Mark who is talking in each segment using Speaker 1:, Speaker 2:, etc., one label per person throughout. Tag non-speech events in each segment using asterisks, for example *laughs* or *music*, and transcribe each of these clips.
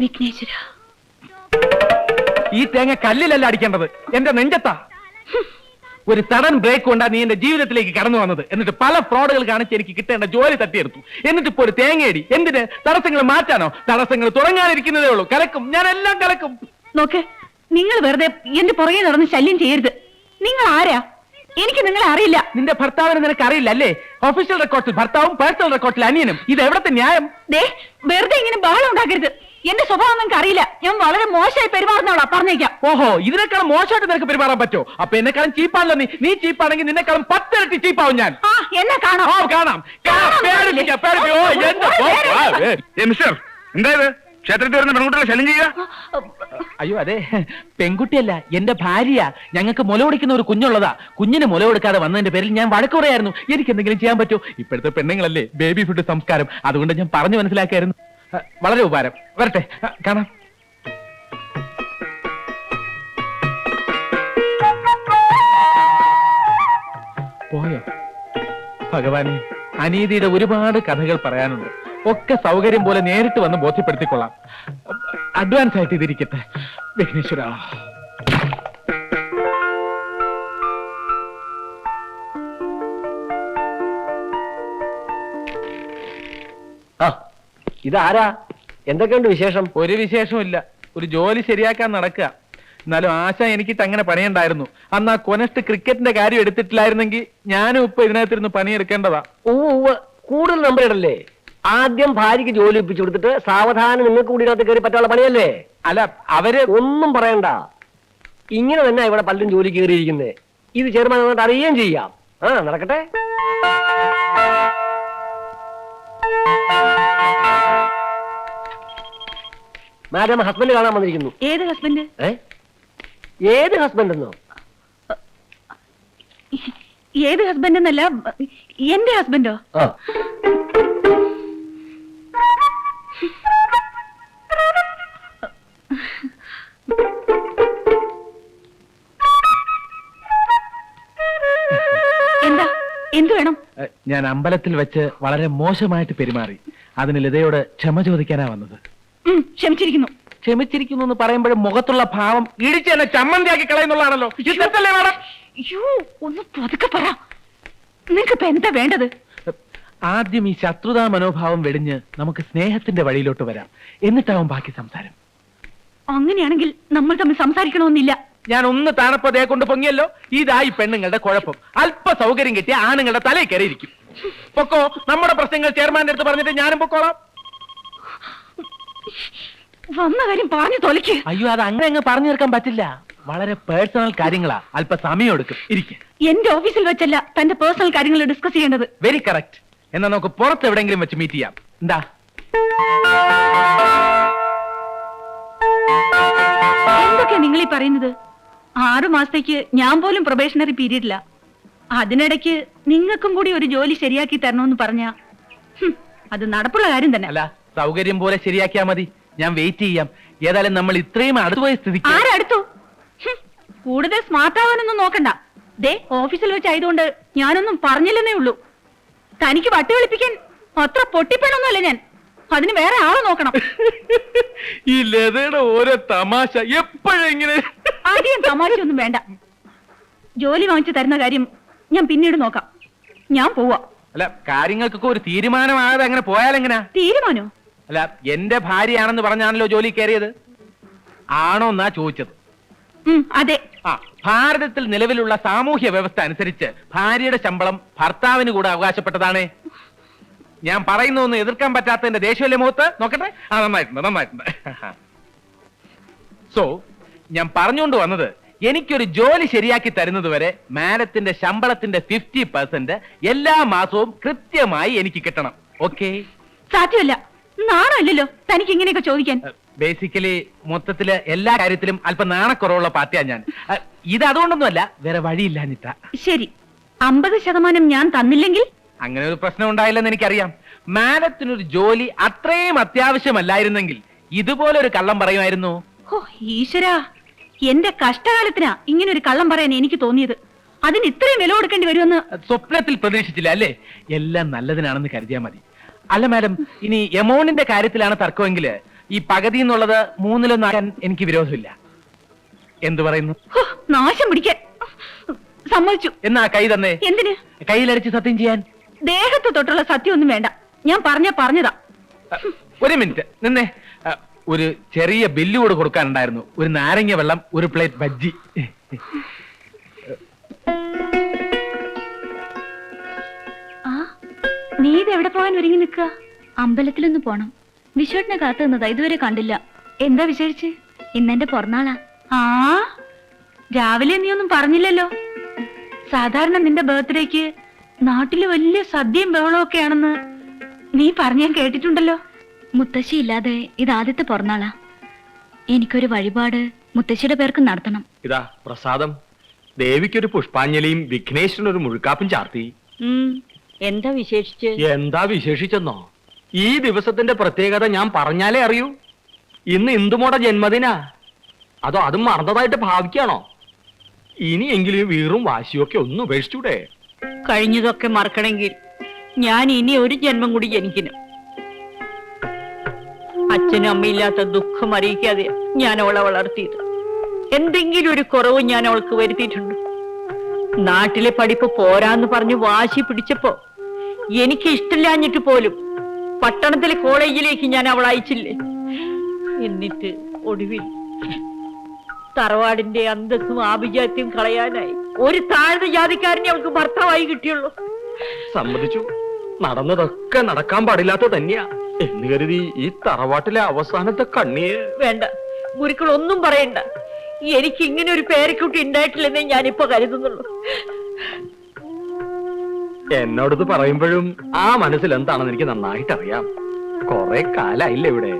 Speaker 1: വിഘ്നേശ്വര.
Speaker 2: ഈ തേങ്ങ കല്ലിലല്ല അടിക്കേണ്ടത്. എന്റെ നെഞ്ചത്താ. ഒരു സഡൻ ബ്രേക്ക് കൊണ്ടാ നീ എന്റെ ജീവിതത്തിലേക്ക് കടന്നു വന്നത്. എന്നിട്ട് പല ഫ്രോഡുകൾ കാണിച്ച് എനിക്ക് കിട്ടേണ്ട ജോലി തട്ടിയെടുത്തു. എന്നിട്ട് ഇപ്പൊ ഒരു തേങ്ങയടി. എന്തിന്? തടസ്സങ്ങൾ മാറ്റാനോ? തടസ്സങ്ങൾ തുടങ്ങാനിരിക്കുന്നതേ ഉള്ളൂ. കലക്കും. ഞാൻ എല്ലാം കലക്കും.
Speaker 1: നോക്കേ നിങ്ങൾ വെറുതെ എന്റെ പുറകെ നടന്ന് ശല്യം ചെയ്യരുത്. നിങ്ങൾ ആരാ? എനിക്ക് നിങ്ങളെ അറിയില്ല.
Speaker 2: നിന്റെ ഭർത്താവിനെ നിനക്ക് അറിയില്ല അല്ലേ ഒഫീഷ്യൽ റെക്കോർഡിൽ ഭർത്താവും പേഴ്സണൽ റെക്കോർഡിൽ അനിയനും. ഇത് എവിടത്തെ ന്യായം?
Speaker 1: ദേ വെറുതെ ഇങ്ങനെ ബഹളം ഉണ്ടാക്കരുത്. എന്റെ സ്വഭാവം നിങ്ങൾക്ക് അറിയില്ല. ഞാൻ വളരെ മോശമായി പെരുമാറുന്നവളാ പറഞ്ഞേക്കാം.
Speaker 2: ഓഹോ ഇതിനേക്കാളും മോശമായിട്ട് നിനക്ക് പെരുമാറാൻ പറ്റോ അപ്പൊ എന്നെക്കാളും ചീപ്പാണല്ലോ നീ. നീ ചീപ്പാണെങ്കിൽ നിന്നെക്കാളും പത്തിരട്ടി ചീപ്പാവും ഞാൻ.
Speaker 1: ആ എന്നെ കാണാം.
Speaker 2: ഓ കാണാം.
Speaker 3: എന്തായത് ക്ഷേത്രത്തിൽ വരുന്ന പെൺകുട്ടികളെ ശല്യം ചെയ്യുക?
Speaker 2: അയ്യോ അതെ. പെൺകുട്ടിയല്ല എന്റെ ഭാര്യ. ഞങ്ങൾക്ക് മുല കൊടുക്കുന്ന ഒരു കുഞ്ഞുള്ളതാ. കുഞ്ഞിന് മുല കൊടുക്കാതെ വന്നതിന്റെ പേരിൽ ഞാൻ വഴക്ക് പറയായിരുന്നു. എനിക്ക് എന്തെങ്കിലും ചെയ്യാൻ പറ്റുമോ? ഇപ്പോഴത്തെ പെണ്ണുങ്ങളല്ലേ ബേബി ഫുഡ് സംസ്കാരം. അതുകൊണ്ട് ഞാൻ പറഞ്ഞു മനസ്സിലാക്കായിരുന്നു വളരെ ഉപകാരം. വരട്ടെ. കാണാം. പോയോ? ഭഗവാനെ അനീതിയുടെ ഒരുപാട് കഥകൾ പറയാനുണ്ട്. ഒക്കെ സൗകര്യം പോലെ നേരിട്ട് വന്ന് ബോധ്യപ്പെടുത്തിക്കൊള്ളാം. അഡ്വാൻസ് ആയിട്ട് ഇതിരിക്കട്ടെ. വിഘ്നേശ്വര.
Speaker 4: ഇതാരാ? എന്തൊക്കെയുണ്ട് വിശേഷം?
Speaker 2: ഒരു വിശേഷമില്ല ഒരു ജോലി ശരിയാക്കാൻ നടക്കുക. എന്നാലും ആശ എനിക്കിട്ട് അങ്ങനെ പണിയുണ്ടായിരുന്നു. അന്ന് ആ കൊനസ്റ്റ് ക്രിക്കറ്റിന്റെ കാര്യം എടുത്തിട്ടില്ലായിരുന്നെങ്കിൽ ഞാനും ഇപ്പൊ ഇതിനകത്തിരുന്ന് പണിയെടുക്കേണ്ടതാ.
Speaker 4: കൂടുതൽ നമ്പർ ഇടല്ലേ ആദ്യം ഭാര്യക്ക് ജോലി ഒപ്പിച്ചു കൊടുത്തിട്ട് സാവധാനം നിങ്ങൾക്ക് കൂടി ഇതിനകത്ത് കയറി പറ്റാനുള്ള പണിയല്ലേ?
Speaker 2: അല്ല അവർ
Speaker 4: ഒന്നും പറയണ്ട. ഇങ്ങനെ തന്നെ ഇവിടെ പലരും ജോലി കയറിയിരിക്കുന്നത് ഇത് ചെയർമാൻ അറിയുകയും ചെയ്യാം. ആ നടക്കട്ടെ. മാഡം ഹസ്ബൻഡ് കാണാൻ വന്നിരിക്കുന്നു.
Speaker 1: ഏത് ഹസ്ബൻഡ്?
Speaker 4: ഏത് ഹസ്ബൻഡ് എന്നോ
Speaker 1: ഏത് ഹസ്ബൻഡ് എന്നല്ല എന്റെ ഹസ്ബൻഡോ? എന്താ? എന്ത് വേണം?
Speaker 2: ഞാൻ അമ്പലത്തിൽ വെച്ച് വളരെ മോശമായിട്ട് പെരുമാറി. അതിന് ലതയോട് ക്ഷമ ചോദിക്കാനാ വന്നത്.
Speaker 1: ക്ഷമിച്ചിരിക്കുന്നു.
Speaker 2: ക്ഷമിച്ചിരിക്കുന്നു എന്ന് പറയുമ്പോഴും മുഖത്തുള്ള ഭാവം ഇടിച്ച് എന്നെ ചമ്മന്തിയാക്കി കളയുന്നുള്ളതാണല്ലോ. യുദ്ധത്തല്ലേ മാഡം?
Speaker 1: അയ്യോ ഒന്ന് പതുക്കെ പറ. നിങ്ങൾക്ക് ഇപ്പൊ എന്താ വേണ്ടത്?
Speaker 2: ആദ്യം ഈ ശത്രുതാ മനോഭാവം വെടിഞ്ഞ് നമുക്ക് സ്നേഹത്തിന്റെ വഴിയിലോട്ട് വരാം. എന്നിട്ടാവും ബാക്കി സംസാരം.
Speaker 1: അങ്ങനെയാണെങ്കിൽ നമ്മൾ തമ്മിൽ സംസാരിക്കണമെന്നില്ല.
Speaker 2: ഞാൻ ഒന്ന് താണപ്പതേ കൊണ്ട് പൊങ്ങിയല്ലോ. ഇതായി പെണ്ണുങ്ങളുടെ കുഴപ്പം. അല്പ സൗകര്യം കിട്ടിയ ആണുങ്ങളുടെ തലയിൽ കയറിയിരിക്കും. പൊക്കോ നമ്മുടെ പ്രശ്നങ്ങൾ ചെയർമാന്റെ അടുത്ത് പറഞ്ഞിട്ട് ഞാനും പൊക്കോളാം.
Speaker 1: വന്ന കാര്യം പറഞ്ഞു തൊലയ്ക്ക്.
Speaker 2: അയ്യോ അത് അങ്ങനെ അങ്ങ് പറഞ്ഞു തീർക്കാൻ പറ്റില്ല. വളരെ പേഴ്സണൽ കാര്യങ്ങളാ. അല്പ സമയം എടുക്കും. ഇരിക്കും.
Speaker 1: എന്റെ ഓഫീസിൽ വെച്ചല്ല തന്റെ പേഴ്സണൽ കാര്യങ്ങൾ ഡിസ്കസ് ചെയ്യേണ്ടത്.
Speaker 2: വെരി കറക്റ്റ് എന്നാ നമുക്ക് പുറത്ത് എവിടെയെങ്കിലും വെച്ച് മീറ്റ് ചെയ്യാം. എന്താ?
Speaker 1: എന്തൊക്കെയാ നിങ്ങൾ ഈ പറയുന്നത്? ആറു മാസത്തേക്ക് ഞാൻ പോലും പ്രൊബേഷണറി പീരീഡില്ല അതിനിടയ്ക്ക് നിങ്ങൾക്കും കൂടി ഒരു ജോലി ശരിയാക്കി തരണമെന്ന് പറഞ്ഞ അത് നടപ്പുള്ള കാര്യം തന്നെ.
Speaker 2: അല്ല സൗകര്യം പോലെ ശരിയാക്കിയാ മതി. ഞാൻ വെയിറ്റ് ചെയ്യാം. ഏതായാലും നമ്മൾ ഇത്രയും അടുത്തുപോയ സ്ഥിതിക്ക്
Speaker 1: ആരടുത്തു കൂടുതൽ സ്മാർട്ട് ആവാനൊന്നും നോക്കണ്ട. ദേ ഓഫീസിൽ വെച്ചായതുകൊണ്ട് ഞാനൊന്നും പറഞ്ഞില്ലെന്നേ ഉള്ളൂ. തനിക്ക് വട്ടി വിളിപ്പിക്കാൻ അത്ര പൊട്ടിപ്പണൊന്നുമല്ല ഞാൻ. അതിന് വേറെ ആളെ നോക്കണം. *laughs*
Speaker 2: ഈ ലതയുടെ ഓരോ തമാശ എപ്പോഴെങ്ങനെ
Speaker 1: ആദ്യം *laughs* തമാശയൊന്നും വേണ്ട. ജോലി വാങ്ങിച്ചു തരുന്ന കാര്യം ഞാൻ പിന്നീട് നോക്കാം. ഞാൻ പോവാ.
Speaker 2: അല്ല കാര്യങ്ങൾക്കൊക്കെ ഒരു തീരുമാനമാകാതെ അങ്ങനെ പോയാലെങ്ങനാ?
Speaker 1: തീരുമാനോ?
Speaker 2: അല്ല എന്റെ ഭാര്യയാണെന്ന് പറഞ്ഞാണല്ലോ ജോലി കയറിയത്? ആണോ എന്നാ ചോദിച്ചത്?
Speaker 1: അതെ.
Speaker 2: ആ ഭാരതത്തിൽ നിലവിലുള്ള സാമൂഹ്യ വ്യവസ്ഥ അനുസരിച്ച് ഭാര്യയുടെ ശമ്പളം ഭർത്താവിന് കൂടെ അവകാശപ്പെട്ടതാണേ. ഞാൻ പറയുന്നൊന്നും എതിർക്കാൻ പറ്റാത്തതിന്റെ ദേഷ്യമല്ലേ മുഖത്ത്? നോക്കട്ടെ. ആ നന്നായിട്ടുണ്ട് നന്നായിട്ടുണ്ട്. സോ ഞാൻ പറഞ്ഞുകൊണ്ട് വന്നത് എനിക്കൊരു ജോലി ശരിയാക്കി തരുന്നത് വരെ മാഡത്തിന്റെ ശമ്പളത്തിന്റെ ഫിഫ്റ്റി പെർസെന്റ് എല്ലാ മാസവും കൃത്യമായി എനിക്ക് കിട്ടണം. ഓക്കെ
Speaker 1: സാധ്യമല്ല. നാണമല്ലല്ലോ തനിക്ക് ഇങ്ങനെയൊക്കെ ചോദിക്കാൻ.
Speaker 2: ബേസിക്കലി മൊത്തത്തിൽ എല്ലാ കാര്യത്തിലും അല്പം നാണക്കുറവുള്ള പാർട്ടിയാ ഞാൻ. ഇത് അതുകൊണ്ടൊന്നുമല്ല വേറെ വഴിയില്ല
Speaker 1: ശരി. അമ്പത് ശതമാനം ഞാൻ തന്നില്ലെങ്കിൽ?
Speaker 2: അങ്ങനെ ഒരു പ്രശ്നം ഉണ്ടായില്ലെന്ന് എനിക്കറിയാം. മാഡത്തിനൊരു ജോലി അത്രയും അത്യാവശ്യമല്ലായിരുന്നെങ്കിൽ ഇതുപോലെ ഒരു കള്ളം പറയുമായിരുന്നു.
Speaker 1: ഓ ഈശ്വരാ. എന്റെ കഷ്ടകാലത്തിനാ ഇങ്ങനെ ഒരു കള്ളം പറയാൻ എനിക്ക് തോന്നിയത്. അതിന് ഇത്രയും വില കൊടുക്കേണ്ടി വരുമെന്ന്
Speaker 2: സ്വപ്നത്തിൽ പ്രതീക്ഷിച്ചില്ല അല്ലേ? എല്ലാം നല്ലതിനാണെന്ന് കരുതിയാൽ മതി. അല്ല മാഡം ഇനി എമൗണ്ടിന്റെ കാര്യത്തിലാണ് തർക്കമെങ്കിൽ ഈ പകുതി എന്നുള്ളത് മൂന്നിലൊന്നാക്കാൻ എനിക്ക് വിരോധമില്ല. എന്തു പറയുന്നു?
Speaker 1: ഹോ, നാശം പിടിക്കാൻ. സമ്മതിച്ചു.
Speaker 2: എന്നാ കൈ തന്നെ?
Speaker 1: എന്തിന്?
Speaker 2: കയ്യിലടിച്ച് സത്യം ചെയ്യാൻ.
Speaker 1: ദേഹത്ത് തൊട്ടുള്ള സത്യം ഒന്നും വേണ്ട. ഞാൻ പറഞ്ഞ പറഞ്ഞതാ.
Speaker 2: അ, ഒരു മിനിറ്റ്. നിന്നെ അ, ഒരു ചെറിയ ബില്ല് കൂടെ കൊടുക്കാനുണ്ടായിരുന്നു. ഒരു നാരങ്ങ വെള്ളം ഒരു പ്ലേറ്റ് ബജ്ജി.
Speaker 1: നീ ഇത് എവിടെ പോകാൻ ഒരുങ്ങി നിൽക്കുക?
Speaker 5: അമ്പലത്തിലൊന്ന് പോണം. വിശ്വട്ടിനെ കാത്തു നിന്നതാ ഇതുവരെ കണ്ടില്ല.
Speaker 1: എന്താ വിശേഷിച്ച്?
Speaker 5: ഇന്നെന്റെ പിറന്നാളാ.
Speaker 1: ആ? രാവിലെ നീ ഒന്നും പറഞ്ഞില്ലല്ലോ? സാധാരണ നിന്റെ ബർത്ത്ഡേക്ക് നാട്ടിൽ വലിയ സദ്യയും ബഹളവും ഒക്കെ ആണെന്ന് നീ പറഞ്ഞ ഞാൻ കേട്ടിട്ടുണ്ടല്ലോ.
Speaker 5: മുത്തശ്ശി ഇല്ലാതെ ഇത് ആദ്യത്തെ പിറന്നാളാ. എനിക്കൊരു വഴിപാട് മുത്തശ്ശിയുടെ പേർക്ക് നടത്തണം.
Speaker 6: ഇതാ പ്രസാദം. ദേവിക്കൊരു പുഷ്പാഞ്ജലിയും വിഘ്നേശ്വരനൊരു മുഴുക്കാപ്പും ചാർത്തി.
Speaker 1: എന്താ വിശേഷിച്ച്?
Speaker 6: എന്താ വിശേഷിച്ചെന്നോ? ഈ ദിവസത്തിന്റെ പ്രത്യേകത ഞാൻ പറഞ്ഞാലേ അറിയൂ. ഇന്ന് ഇന്ദുമോടെ ജന്മദിനാ. അതോ അതും മറന്നതായിട്ട് ഭാവിക്കാണോ? ഇനിയെങ്കിലും വീറും വാശിയൊക്കെ ഒന്ന് ഉപേക്ഷിച്ചൂടെ?
Speaker 1: കഴിഞ്ഞതൊക്കെ മറക്കണമെങ്കിൽ ഞാൻ ഇനി ഒരു ജന്മം കൂടി ജനിക്കണം. അച്ഛനും അമ്മയില്ലാത്ത ദുഃഖം അറിയിക്കാതെ ഞാൻ അവളെ വളർത്തിയത്. എന്തെങ്കിലും ഒരു കുറവ് ഞാൻ അവൾക്ക് വരുത്തിയിട്ടുണ്ട്. നാട്ടിലെ പഠിപ്പ് പോരാന്ന് പറഞ്ഞ് വാശി പിടിച്ചപ്പോ എനിക്ക് ഇഷ്ടമില്ലാഞ്ഞിട്ട് പോലും പട്ടണത്തിലെ കോളേജിലേക്ക് ഞാൻ അവൾ അയച്ചില്ലേ? എന്നിട്ട് ഒടുവിൽ തറവാടിന്റെ അന്തസ്സും ആഭിജാത്യം കളയാനായി ഒരു താഴ്ന്ന ജാതിക്കാരനെ അവൾക്ക് ഭർത്താവായി കിട്ടിയുള്ളൂ.
Speaker 6: സമ്മതിച്ചു. നടന്നതൊക്കെ നടക്കാൻ പാടില്ലാത്ത തന്നെയാ. എന്ന് കരുതി ഈ തറവാട്ടിലെ അവസാനത്തെ കണ്ണിയെ
Speaker 1: വേണ്ട. ഗുരുക്കൾ ഒന്നും പറയണ്ട. എനിക്ക് ഇങ്ങനെ ഒരു പേരക്കുട്ടി ഉണ്ടായിട്ടില്ലെന്നേ ഞാനിപ്പോ കരുതുന്നുള്ളൂ.
Speaker 6: എന്നോടത് പറയുമ്പോഴും ആ മനസ്സിൽ എന്താണെന്ന് എനിക്ക് നന്നായിട്ട് അറിയാം കുറെ കാലായില്ല ഇവിടെ.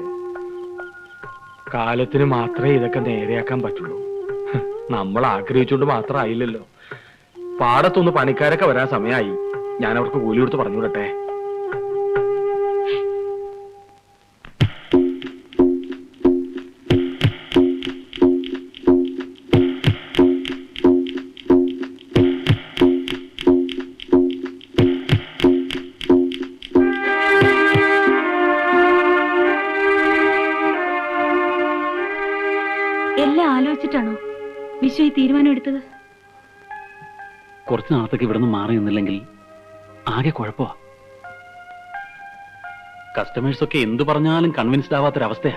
Speaker 6: കാലത്തിന് മാത്രമേ ഇതൊക്കെ നേരെയാക്കാൻ പറ്റുള്ളൂ. നമ്മൾ ആഗ്രഹിച്ചുകൊണ്ട് മാത്രം ആയില്ലല്ലോ. പാടത്തൊന്ന് പണിക്കാരൊക്കെ വരാൻ സമയമായി ഞാൻ അവർക്ക് കൂലി കൊടുത്ത് പറഞ്ഞു വിടട്ടെ
Speaker 7: കുറച്ച് ഇവിടുന്ന് മാറി നിന്നില്ലെങ്കിൽ ആകെ കുഴപ്പമാ. കസ്റ്റമേഴ്സ് ഒക്കെ എന്തു പറഞ്ഞാലും കൺവിൻസ്ഡ് ആവാത്തൊരവസ്ഥയാ.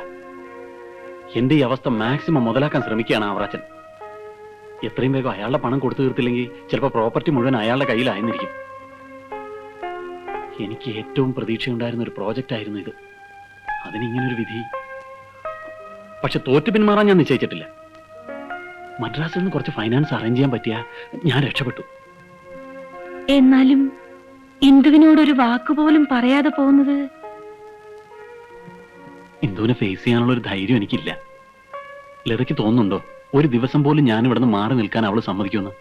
Speaker 7: എന്റെ ഈ അവസ്ഥ മാക്സിമം മുതലാക്കാൻ ശ്രമിക്കുകയാണ് ആവറാച്ചൻ. എത്രയും വേഗം അയാളുടെ പണം കൊടുത്തു തീർത്തില്ലെങ്കിൽ ചിലപ്പോൾ പ്രോപ്പർട്ടി മുഴുവൻ അയാളുടെ കയ്യിലായിരുന്നിരിക്കും എനിക്ക് ഏറ്റവും പ്രതീക്ഷയുണ്ടായിരുന്ന ഒരു പ്രോജക്റ്റ് ആയിരുന്നു ഇത്. അതിനിങ്ങനൊരു വിധി. പക്ഷെ തോറ്റു പിന്മാറാൻ ഞാൻ നിശ്ചയിച്ചിട്ടില്ല. മദ്രാസിൽ നിന്ന് കുറച്ച് ഫൈനാൻസ് അറേഞ്ച് ചെയ്യാൻ പറ്റിയ ഞാൻ രക്ഷപ്പെട്ടു.
Speaker 1: എന്നാലും ഇന്ദുവിനോടൊരു വാക്കുപോലും പറയാതെ പോകുന്നത്
Speaker 7: ഇന്ദുവിനെ ഫേസ് ചെയ്യാനുള്ള ഒരു ധൈര്യം എനിക്കില്ല. ലതയ്ക്ക് തോന്നുന്നുണ്ടോ? ഒരു ദിവസം പോലും ഞാൻ ഇവിടുന്ന് മാറി നിൽക്കാൻ അവൾ സമ്മതിക്കുന്നു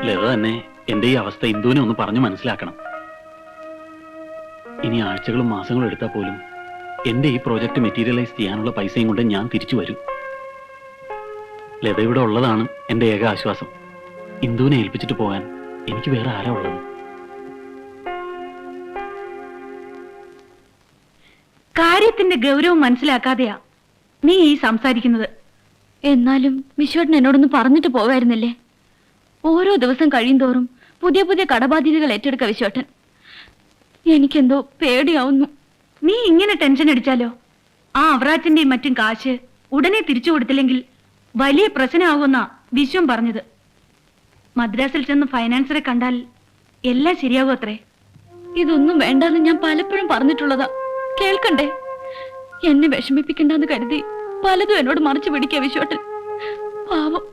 Speaker 7: ലത തന്നെ എന്റെ ഈ അവസ്ഥ ഇന്ദുവിനെ ഒന്ന് പറഞ്ഞു മനസ്സിലാക്കണം. ഇനി ആഴ്ചകളും മാസങ്ങളും എടുത്താൽ പോലും എന്റെ ഈ പ്രോജക്റ്റ് മെറ്റീരിയലൈസ് ചെയ്യാനുള്ള പൈസയും കൊണ്ട് ഞാൻ തിരിച്ചു വരും. ലത ഇവിടെ ഉള്ളതാണ് എന്റെ ഏക ആശ്വാസം. ഇന്ദുവിനെ ഏൽപ്പിച്ചിട്ട് പോകാൻ എനിക്ക് വേറെ ആരാ ഉള്ളത്?
Speaker 1: കാര്യത്തിന്റെ ഗൗരവം മനസ്സിലാക്കാതെയാ നീ ഈ സംസാരിക്കുന്നത്.
Speaker 5: എന്നാലും വിശ്വട്ടൻ എന്നോടൊന്ന് പറഞ്ഞിട്ട് പോവായിരുന്നില്ലേ? ഓരോ ദിവസം കഴിയും തോറും പുതിയ പുതിയ കടബാധ്യതകൾ ഏറ്റെടുക്ക വിശ്വട്ടൻ എനിക്കെന്തോ പേടിയാവുന്നു.
Speaker 1: നീ ഇങ്ങനെ ടെൻഷൻ അടിച്ചാലോ? ആ അവറാച്ചന്റെയും മറ്റും കാശ് ഉടനെ തിരിച്ചു കൊടുത്തില്ലെങ്കിൽ വലിയ പ്രശ്നമാകുമെന്നാ വിശ്വം പറഞ്ഞത്. മദ്രാസിൽ ചെന്ന് ഫൈനാൻസറെ കണ്ടാൽ എല്ലാം ശരിയാകും അത്രേ.
Speaker 5: ഇതൊന്നും വേണ്ടെന്ന് ഞാൻ പലപ്പോഴും പറഞ്ഞിട്ടുള്ളതാ. കേൾക്കണ്ടേ? എന്നെ വിഷമിപ്പിക്കണ്ടെന്ന് കരുതി പലതും എന്നോട് മറിച്ചു പിടിക്കുക വിശ്വട്ടൻ. പാവം.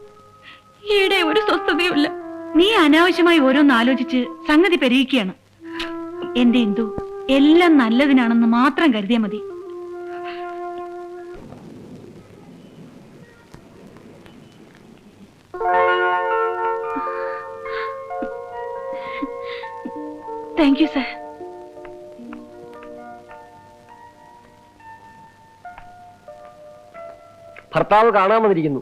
Speaker 5: ഈടെ ഒരു സ്വസ്ഥതയുമില്ല.
Speaker 1: നീ അനാവശ്യമായി ഓരോന്ന് ആലോചിച്ച് സംഗതി പെരുകിക്കുകയാണ് എന്റെ ഇന്ദു എല്ലാം നല്ലതിനാണെന്ന് മാത്രം കരുതിയാൽ മതി. താങ്ക് യു സർ
Speaker 4: ഭർത്താവ് കാണാൻ വന്നിരിക്കുന്നു.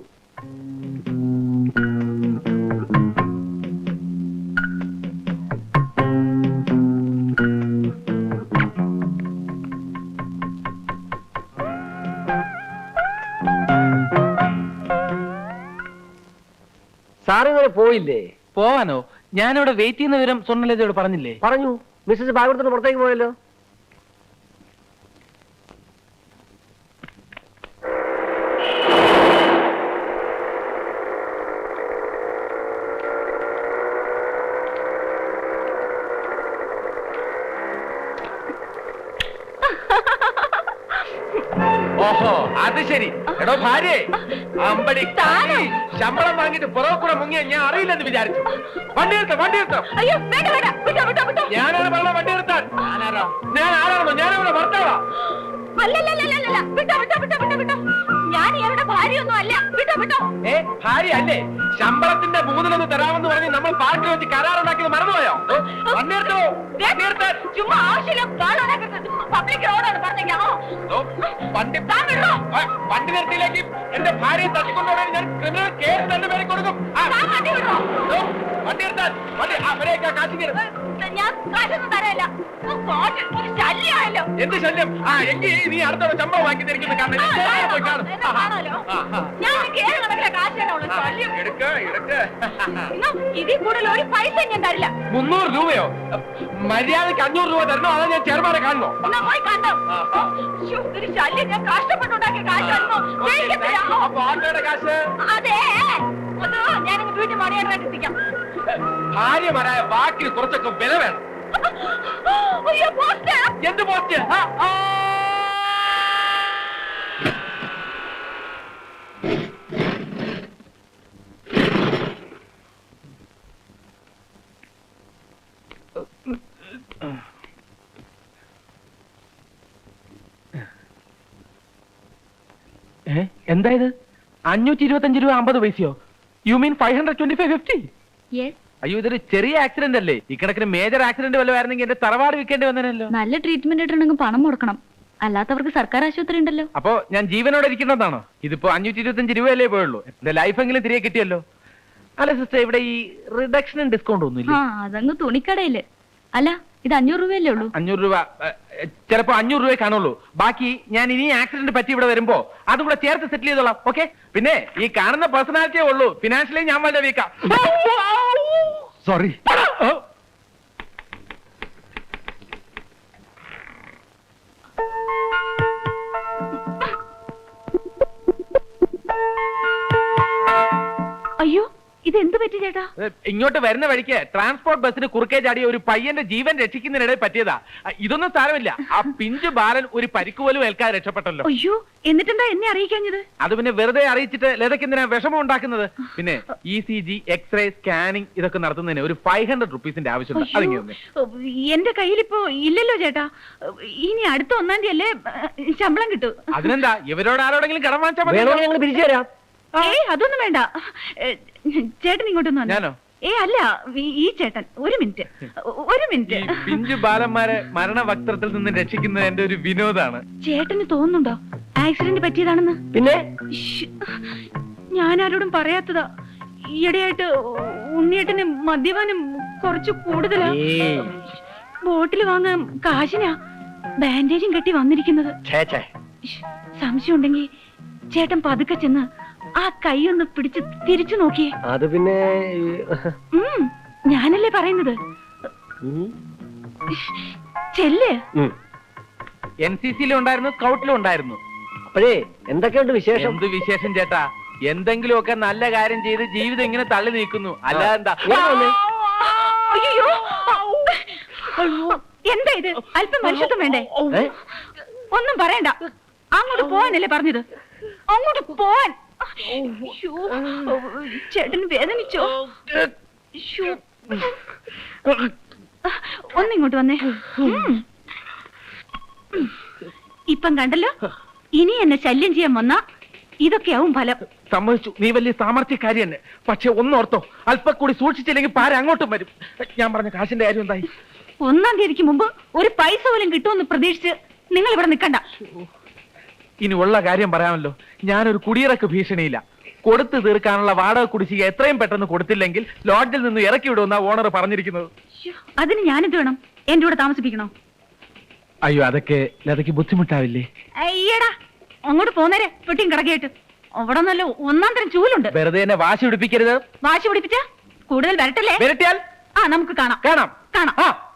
Speaker 4: സാറിങ്ങനെ പോയില്ലേ?
Speaker 2: പോവാനോ? ഞാനിവിടെ വെയിറ്റ് ചെയ്യുന്ന വിവരം സ്വർണലതയോട് പറഞ്ഞില്ലേ?
Speaker 4: പറഞ്ഞു. മിസ്സസ് ബാഗുടത്തിന് പുറത്തേക്ക് പോയല്ലോ.
Speaker 2: എടോ ഭാര്യ അമ്പടി
Speaker 1: താനോ?
Speaker 2: ശമ്പളം വാങ്ങിട്ട് പുറകെ കൂടെ മുങ്ങിയ ഞാൻ അറിയില്ലെന്ന് വിചാരിച്ചു. വണ്ടി എടുത്തോ വണ്ടി എടുത്തോ
Speaker 1: അയ്യോ വേണ്ട വേണ്ട. വിട്ടോ വിട്ടോ വിട്ടോ.
Speaker 2: ഞാനാണ് പറഞ്ഞ വണ്ടി എടുത്താൽ ഞാൻ ആരാണോ ഞാനവിടെ ഭർത്താവാ.
Speaker 1: അല്ലല്ലല്ലല്ലല്ല. വിട്ടോ വിട്ടോ വിട്ടോ വിട്ടോ വിട്ടോ. ഞാൻ ഇയാളുടെ ഭാര്യയൊന്നും അല്ല. വിട്ടോ വിട്ടോ.
Speaker 2: ഏ ഭാര്യ അല്ലേ ശമ്പളത്തിന്റെ മൂന്നിലൊന്ന് തരാമെന്ന് പറഞ്ഞ് നമ്മൾ പാർട്ടി വെച്ച് കരാറുണ്ടാക്കിയത് മറന്നുപോയോ? വണ്ടി എടുത്താൽ
Speaker 1: ചുമ്മാ ആവശ്യമില്ല. കാണാനാക്കരുത് പബ്ലിക് റോഡാണ്
Speaker 2: പറഞ്ഞോ വണ്ടി വണ്ടി നിർത്തിയിലേക്ക് എന്റെ ഭാര്യയെ തട്ടിക്കൊണ്ടുപോകാൻ ഞാൻ ക്രിമിനൽ കേസ് രണ്ടുപേരെ കൊടുക്കും.
Speaker 1: വണ്ടി
Speaker 2: എടുത്താൽ വണ്ടി അവരെയൊക്കെ കാശിക്കരുത്
Speaker 1: ഞാൻ കാശൊന്നും തരല്ല ശല്യമായല്ലോ
Speaker 2: എന്ത് ശല്യം? ആ എങ്കിൽ നീ അടുത്തോടെ ശമ്പളം വാങ്ങി തിരിക്കുന്ന കാരണം
Speaker 1: ഇതിൽ കൂടുതൽ ഒരു പൈസ ഞാൻ തരില്ല.
Speaker 2: മുന്നൂറ് രൂപയോ? മര്യാദയ്ക്ക് അഞ്ഞൂറ് രൂപ തരണോ? അതോ ഞാൻ ചെറുമാനെ കാണണോ
Speaker 1: പോയി കണ്ടോ. ഒരു ശല്യം. ഞാൻ കഷ്ടപ്പെട്ടുണ്ടാക്കിയ
Speaker 2: കാശ്
Speaker 1: അതെ. ഞാൻ വീട്ടിൽ മണിയായിട്ട് എത്തിക്കാം.
Speaker 2: ഭാര്യമാരായ വാക്കിന് കുറച്ചൊക്കെ വില വേണം. എന്ത് പോസ്റ്റ്? എന്തായത് അഞ്ഞൂറ്റി ഇരുപത്തി എന്താ ഇത്? അഞ്ഞൂറ്റി ഇരുപത്തഞ്ച് രൂപ അമ്പത് പൈസയോ? You mean five hundred twenty five fifty അയ്യോ ഇതൊരു ചെറിയ ആക്സിഡന്റ് അല്ലേ? ഇക്കണക്കിന് മേജർ ആക്സിഡന്റ് വല്ല ആയിരുന്നെങ്കിൽ എന്റെ തറവാട് വിൽക്കേണ്ടി വന്നേനല്ലോ.
Speaker 5: നല്ല ട്രീറ്റ്മെന്റ് ഇട്ടുണ്ടെങ്കിൽ പണം മുടക്കണം. അല്ലാത്തവർക്ക് സർക്കാർ ആശുപത്രി ഉണ്ടല്ലോ.
Speaker 2: അപ്പോ ഞാൻ ജീവനോടെ ഇരിക്കുന്നതാണോ? ഇതിപ്പോ അഞ്ഞൂറ്റി ഇരുപത്തഞ്ച് രൂപയല്ലേ പോയുള്ളൂ. എന്റെ ലൈഫെങ്കിലും തിരികെ കിട്ടിയല്ലോ. അല്ല സിസ്റ്റർ ഇവിടെ ഈ റിഡക്ഷനും ഡിസ്കൗണ്ട് ഒന്നുമില്ല
Speaker 5: ആ അതങ്ങ് തുണിക്കടയിൽ. അല്ല ഇത് അഞ്ഞൂറ് രൂപയല്ലേ ഉള്ളൂ?
Speaker 2: അഞ്ഞൂറ് രൂപ ചിലപ്പോ അഞ്ഞൂറ് രൂപയെ കാണുള്ളൂ. ബാക്കി ഞാൻ ഇനി ആക്സിഡന്റ് പറ്റി ഇവിടെ വരുമ്പോ അതും കൂടെ ചേർത്ത് സെറ്റിൽ ചെയ്തോളാം ഓക്കെ പിന്നെ ഈ കാണുന്ന പേഴ്സണാലിറ്റിയേ ഉള്ളൂ. ഫിനാൻഷ്യലി ഞാൻ വളരെ വീക്കാം സോറി
Speaker 1: അയ്യോ ഇത് എന്ത് പറ്റി ചേട്ടാ?
Speaker 2: ഇങ്ങോട്ട് വരുന്ന വഴിക്ക് ട്രാൻസ്പോർട്ട് ബസ്സിന് കുറുക്കേ ചാടിയ ഒരു പയ്യന്റെ ജീവൻ രക്ഷിക്കുന്നതിനിടെ പറ്റിയതാ. ഇതൊന്നും സാരമില്ല. ആ പിഞ്ചു ബാലൻ ഒരു പരിക്ക് പോലും ഏൽക്കാതെ രക്ഷപ്പെട്ടല്ലോ.
Speaker 1: അയ്യോ എന്നിട്ടെന്താ എന്നെ അറിയിക്കാഞ്ഞത്?
Speaker 2: അത് പിന്നെ വെറുതെ അറിയിച്ചിട്ട് ലതയ്ക്ക് എന്തിനാ വിഷമം ഉണ്ടാക്കുന്നത്? പിന്നെ E C G x ray scanning ഇതൊക്കെ നടത്തുന്നതിന് ഒരു ഫൈവ് ഹൺഡ്രഡ് റുപ്പീസിന്റെ ആവശ്യമുണ്ട്. അതിങ്ങനെ.
Speaker 1: എന്റെ കയ്യിലിപ്പോ ഇല്ലല്ലോ ചേട്ടാ. ഇനി അടുത്ത ഒന്നാം തീയതി അല്ലേ ശമ്പളം കിട്ടും.
Speaker 2: അതിനെന്താ? ഇവരോട് ആരോടെങ്കിലും കടം വാങ്ങിച്ചാൽ
Speaker 4: പിരിച്ചു തരാം
Speaker 1: ഏയ് അതൊന്നും വേണ്ട ഏ, ചേട്ടൻ ഇങ്ങോട്ടൊന്നും വന്നോ
Speaker 2: ഞാനോ?
Speaker 1: ഏ അല്ല ഈ- ഈ ചേട്ടൻ ഒരു മിനിറ്റ് ഒരു
Speaker 2: ഈ
Speaker 1: മിനിറ്റ്
Speaker 2: പിഞ്ചു ബാലന്മാരെ മരണവക്ത്രത്തിൽ നിന്ന് രക്ഷിക്കുന്നത് എന്റെ ഒരു വിനോദാണ്
Speaker 1: ചേട്ടന് തോന്നുന്നുണ്ടോ ആക്സിഡന്റ് പറ്റിയതാണെന്ന്
Speaker 4: പിന്നെ
Speaker 1: ശ്ശ്. ഞാൻ ആരോടും പറയാത്തതാ ഈയിടെയായിട്ട് ഉണ്ണിയേട്ടന് മദ്യപാനം കുറച്ച് കൂടുതലാ
Speaker 4: ഏയ്.
Speaker 1: ബോട്ടിൽ വാങ്ങാൻ കാശിനാ ബാൻഡേജും കെട്ടി വന്നിരിക്കുന്നത്. ശ്ശ്. സംശയം ഉണ്ടെങ്കിൽ ചേട്ടൻ പതുക്കെ ചെന്ന് ആ കൈ ഒന്ന് പിടിച്ച് തിരിച്ചു നോക്കിയേ.
Speaker 4: അത് പിന്നെ
Speaker 1: ഉം, ഞാനല്ലേ പറയുന്നത്. ചെല്ല്.
Speaker 2: എൻ സി സിയിലും ഉണ്ടായിരുന്നു സ്കൗട്ടിലും ഉണ്ടായിരുന്നു.
Speaker 4: അപ്പോഴേ എന്തൊക്കെയുണ്ട് വിശേഷം?
Speaker 2: എന്ത് വിശേഷം ചേട്ടാ? എന്തെങ്കിലുമൊക്കെ നല്ല കാര്യം ചെയ്ത് ജീവിതം ഇങ്ങനെ തള്ളി നീക്കുന്നു. അല്ലാതെ എന്താ
Speaker 4: ഇങ്ങോട്ട് വന്നേ.
Speaker 1: അയ്യോ എന്താ ഇത്? അല്പം മനുഷ്യത്വം വേണ്ടേ?
Speaker 4: ഏ?
Speaker 1: ഒന്നും പറയണ്ട. അങ്ങോട്ട് പോവാനല്ലേ പറഞ്ഞത്? അങ്ങോട്ട് പോവാൻ ചേട്ടന് വേദനിച്ചോ. ഒന്നിങ്ങോട്ട് വന്നേ. ഇപ്പം കണ്ടല്ലോ ഇനി എന്നെ ശല്യം ചെയ്യാൻ വന്ന ഇതൊക്കെയാവും ഫലം.
Speaker 2: സമ്മതിച്ചു. നീ വലിയ സാമർത്ഥ്യക്കാരി തന്നെ. പക്ഷെ ഒന്നോർത്തോ അല്പം കൂടി സൂക്ഷിച്ചില്ലെങ്കിൽ പാര അങ്ങോട്ടും വരും. ഞാൻ പറഞ്ഞ കാശിന്റെ കാര്യം എന്തായി?
Speaker 1: ഒന്നാം തീയതിക്ക് മുമ്പ് ഒരു പൈസ പോലും കിട്ടുമെന്ന് പ്രതീക്ഷിച്ച് നിങ്ങൾ ഇവിടെ നിൽക്കണ്ട
Speaker 2: ഇനി ഉള്ള കാര്യം പറയാമല്ലോ. ഞാനൊരു കുടിയിറക്ക് ഭീഷണിയില്ല. കൊടുത്തു തീർക്കാനുള്ള വാടക കുടിശ്ശിക എത്രയും പെട്ടെന്ന് കൊടുത്തില്ലെങ്കിൽ ലോഡ്ജിൽ നിന്ന് ഇറക്കി വിടുമെന്ന ഓണർ പറഞ്ഞിരിക്കുന്നത്.
Speaker 1: അതിന് ഞാനെന്ത് വേണം? എന്റെ കൂടെ താമസിപ്പിക്കണോ?
Speaker 2: അയ്യോ അതൊക്കെ ലതയ്ക്ക് ബുദ്ധിമുട്ടാവില്ലേ?
Speaker 1: അയ്യടാ അങ്ങോട്ട് പോന്നേരെ പെട്ടിയും കിടക്കയിട്ട് അവിടെ നല്ല ഒന്നാം തരം ചൂലുണ്ട്.
Speaker 2: വെറുതെ എന്നെ വാശി പിടിപ്പിക്കരുത്.
Speaker 1: വാശി പിടിപ്പിച്ച? കൂടുതൽ വരട്ടല്ലേ?
Speaker 2: വരട്ടിയാൽ?
Speaker 1: ആ നമുക്ക് കാണാം.
Speaker 2: കാണാം.
Speaker 1: കാണാം.
Speaker 2: ആ.